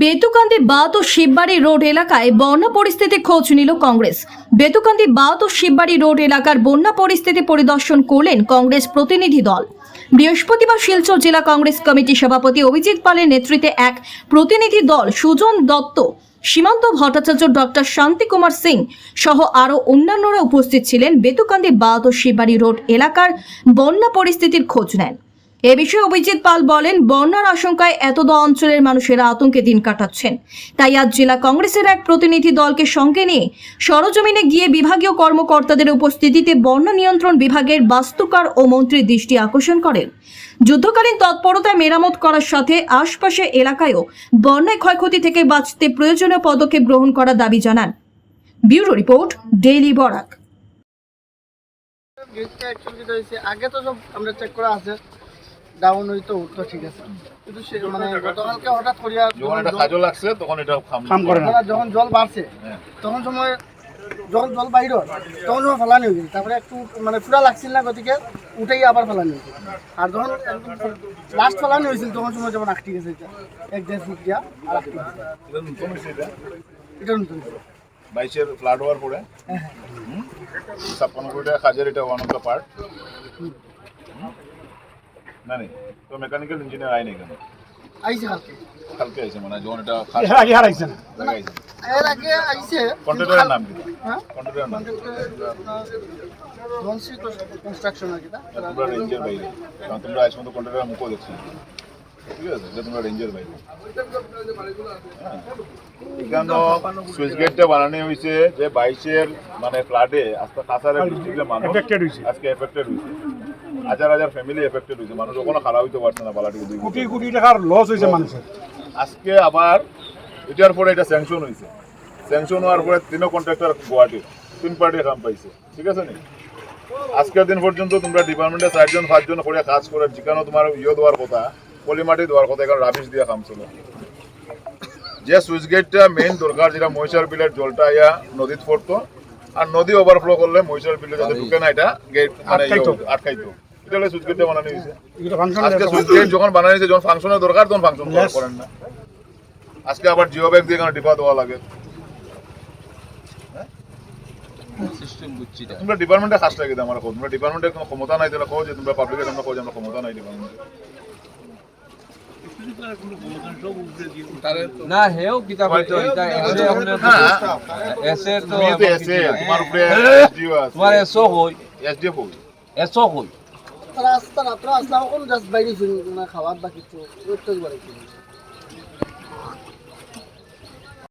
বেতুকান্দি বাদ ও শিববাড়ি রোড এলাকায় বন্যা পরিস্থিতি খোঁজ নিল কংগ্রেস। বেতুকান্দি বাদ ও শিববাড়ি রোড এলাকার বন্যা পরিস্থিতি পরিদর্শন করলেন কংগ্রেস প্রতিনিধি দল। বৃহস্পতিবার শিলচর জেলা কংগ্রেস কমিটি সভাপতি অভিজিৎ পালের নেতৃত্বে এক প্রতিনিধি দল সুজন দত্ত, সীমান্ত ভট্টাচার্য ডক্টর শান্তিকুমার সিং সহ আরও অন্যান্যরা উপস্থিত ছিলেন বেতুকান্দি বাদ ও শিববাড়ি রোড এলাকার বন্যা পরিস্থিতির খোঁজ নেন। এ বিষয়ে অভিজিৎ পাল বলেন, বন্যার আশঙ্কায় এতদ অঞ্চলের মানুষেরা আতঙ্কে দিন কাটাচ্ছেন। তাই আজ জেলা কংগ্রেসের এক প্রতিনিধি দলকে সঙ্গে নিয়ে সরজমিনে গিয়ে বিভাগীয় কর্মকর্তাদের উপস্থিতিতে বন্যা নিয়ন্ত্রণ বিভাগের বাস্তুকার ও মন্ত্রীর দৃষ্টি আকর্ষণ করেন। যুদ্ধকালীন তৎপরতায় মেরামত করার সাথে আশপাশের এলাকায়ও বন্যায় ক্ষয়ক্ষতি থেকে বাঁচতে প্রয়োজনীয় পদক্ষেপ গ্রহণ করার দাবি জানান। Bureau report, daily Barak. আগে তো সব আমরা চেক করা আছে। ডাউন হইতো উঠতো ঠিক আছে। কিন্তু সে মানে গতকালকে হঠাৎ করিয়া যখন এটা কাজও লাগছে তখন এটা কাম করে না। যখন- যখন জল বাড়ছে হ্যাঁ। তখন সময় যখন জল বাইর তখন সময় ফেলানি হয়ে গেছে তারপরে একটু মানে পুরা লাগছিল না গতিকে উঠেই আবার ফেলানি হয়েছে আর যখন লাস্ট ফেলানি হয়েছিল তখন সময় যেমন আটটি গেছে এটা এক দেড় ফুট দিয়া আর আটটি গেছে। এটা নতুন এটা? এটা নতুন বাইশের ফ্লাড হওয়ার পরে? হ্যাঁ হ্যাঁ। ছাপ্পান্ন কোটি টাকা কাজের এটা ওয়ান অফ দ্য পার্ট না নেই তো মেকানিক্যাল ইঞ্জিনিয়ার আইনি কেন আইছে কালকে। কালকে আইছে মানে যখন এটা এর আগে হারাইছে না। লাগাইছে এর আগে আইছে কন্ট্রাক্টরের নাম কি? হ্যাঁ? কন্ট্রাক্টরের নাম। ধনশ্রী কনস্ট্রাকশন আর কি তা তোমরা রেঞ্জের বাইরে। তোমরা আজ পর্যন্ত কন্ট্রাক্টরের মুখও দেখছি না। ঠিক আছে যে তোমরা রেঞ্জের বাইরে হ্যাঁ। এখানে সুইচ গেটটা বানানো হয়েছে যে বাইশের মানে ফ্লাডে আজকে মানুষ এফেক্টেড হয়েছে। হাজার হাজার ফ্যামিলি এফেক্টেড হয়েছে। মানুষ ওখানে খারাপ হইতে পারছে না বালাটি কোটি কোটি টাকার লস হয়েছে মানুষের। আজকে আবার এটার পরে এটা স্যাংশন হয়েছে। স্যাংশন হওয়ার পরে তিনও কন্ট্রাক্টর গুয়াহাটি তিন পার্টি কাম পাইছে। ঠিক আছে নি? আজকের দিন পর্যন্ত তোমরা ডিপার্টমেন্টে চারজন পাঁচজন করে কাজ করে যেখানে তোমার ইয়ে দেওয়ার কথা পলিমাটি দেওয়ার কথা এখানে রাবিশ দিয়ে কাম ছিল যে সুইচ গেটটা মেইন দরকার যেটা মহিষার বিলের জলটা ইয়া নদীত পড়তো আর নদী ওভারফ্লো করলে মহিষার বিলে যাতে ঢুকে না এটা গেট মানে আটকাইতো। এটা হলে সুইচ গেটটা বানানো হয়েছে আজকে সুইচ গেট যখন বানানো হয়েছে যখন ফাংশনের দরকার তখন ফাংশন করেন না আজকে আবার জিও ব্যাগ দিয়ে ডিপা দেওয়া লাগে। তোমরা ডিপার্টমেন্টে কাজটা কিন্তু আমার তোমরা ডিপার্টমেন্টে কোনো ক্ষমতা নাই তাহলে কো যে তোমরা পাবলিকের সামনে কো যে আমরা ক্ষমতা নাই ডিপার্টমেন্টে না হেও কিতাব এটা এসে তো তো এসে তোমার উপরে এসডিও আছে। তোমার এসো হই। এসডিও কই এসো হই। রাস্তা আসলাম কোন জাস্ট বাইরে শুনি না খাওয়ার বা কিছু ওইটা বাড়ি ছিল